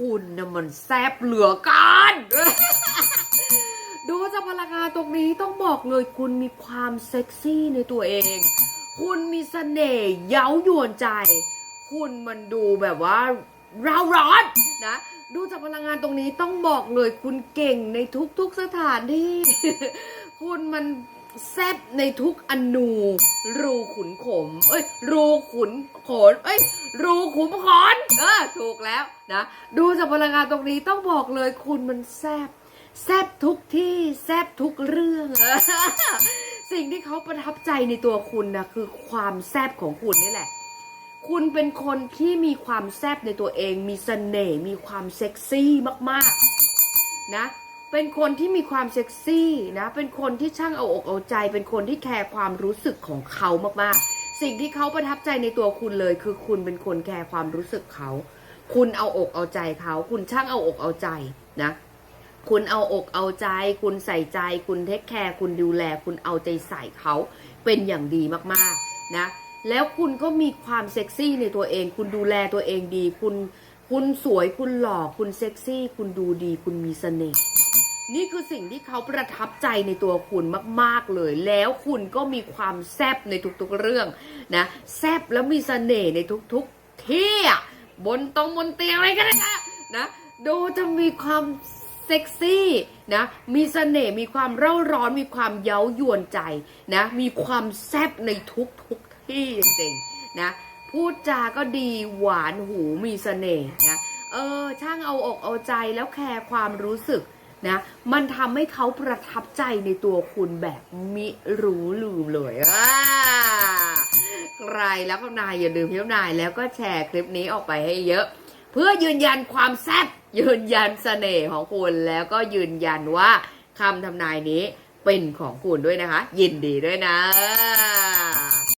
คุณนะมันแซบเหลือเกันดูจากพลังงานตรงนี้ต้องบอกเลยคุณมีความเซ็กซี่ในตัวเอง คุณมีเสน่ห์เย้ายวนใจ คุณมันดูแบบว่าร้าวร้อนนะ ดูจากพลังงานตรงนี้ต้องบอกเลยคุณเก่งในทุกๆสถานที่ คุณมัน แซบในทุกอนู รูขุนขม เอ้ย รูขุนขน เอ้ย รูขุมขน เออ ถูกแล้วนะ ดูจากพลังงานตรงนี้ต้องบอกเลยคุณมันแซบแซบทุกที่แซบทุกเรื่อง สิ่งที่เขาประทับใจในตัวคุณนะคือความแซบของคุณนี่แหละ คุณเป็นคนที่มีความแซบในตัวเอง มีเสน่ห์มีความเซ็กซี่มากๆ นะ เป็นคนที่มีความเซ็กซี่นะ เป็นคนที่ช่างเอาอกเอาใจ เป็นคนที่แคร์ความรู้สึกของเขามากๆ สิ่งที่เขาประทับใจในตัวคุณเลย คือคุณเป็นคนแคร์ความรู้สึกเขา คุณเอาอกเอาใจเขา คุณช่างเอาอกเอาใจนะ คุณเอาอกเอาใจ คุณใส่ใจ คุณเทคแคร์ คุณดูแล คุณเอาใจใส่เขา เป็นอย่างดีมากๆนะ แล้วคุณก็มีความเซ็กซี่ในตัวเอง คุณดูแลตัวเองดี คุณ คุณสวย คุณหล่อ คุณเซ็กซี่ คุณดูดี คุณมีเสน่ห์ นี่คือสิ่งที่เขาประทับใจในตัวคุณมาก ๆ เลย แล้วคุณก็มีความแซบในทุกๆเรื่องนะแซบแล้วมีเสน่ห์ในทุกๆที่บนตรงบนเตียงอะไรก็ได้นะนะดูจะมีความเซ็กซี่นะมีเสน่ห์มีความเร่าร้อนมีความเย้ายวนใจนะมีความแซบในทุกๆที่จริงๆนะพูดจาก็ดีหวานหูมีเสน่ห์นะเออช่างเอาอกเอาใจแล้วแคร์ความรู้สึก นะมันทำให้เขาประทับใจในตัวคุณแบบมิรู้ลืมเลยอ่าใครแล้วก็นายอย่าลืมพี่นายแล้วก็แชร์คลิปนี้ออกไปให้เยอะ เพื่อยืนยันความแซ่บยืนยันเสน่ห์ของคุณแล้วก็ยืนยันว่าคำทำนายนี้เป็นของคุณด้วยนะคะ ยินดีด้วยนะ